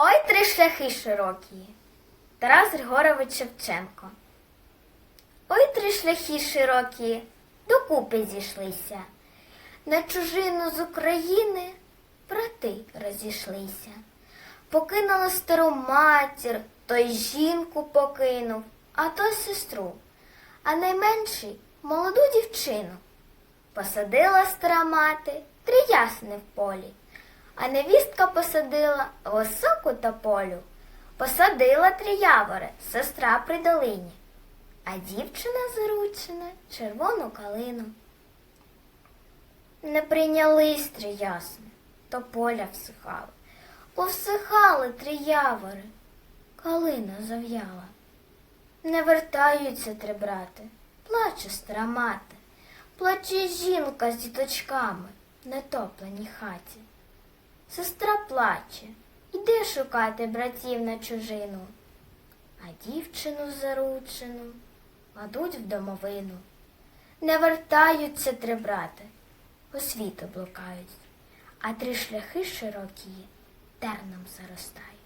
Ой три шляхи широкі. Тарас Григорович Шевченко. Ой три шляхи широкі, докупи зійшлися. На чужину з України брати розійшлися. Покинула стару матір, той жінку покинув, а то сестру, а найменший молоду дівчину. Посадила стара мати три ясни в полі, а невістка посадила високу тополю. Посадила три явори, сестра при долині, а дівчина заручена червону калину. Не прийнялись три ясни, тополя всихала, повсихали три явори, калина зав'яла. Не вертаються три брати, плаче стара мати, плаче жінка з діточками в нетопленій хаті. Сестра плаче, іди шукати братів на чужину, а дівчину заручену кладуть в домовину. Не вертаються три брати, по світу блукають, а три шляхи широкі терном заростають.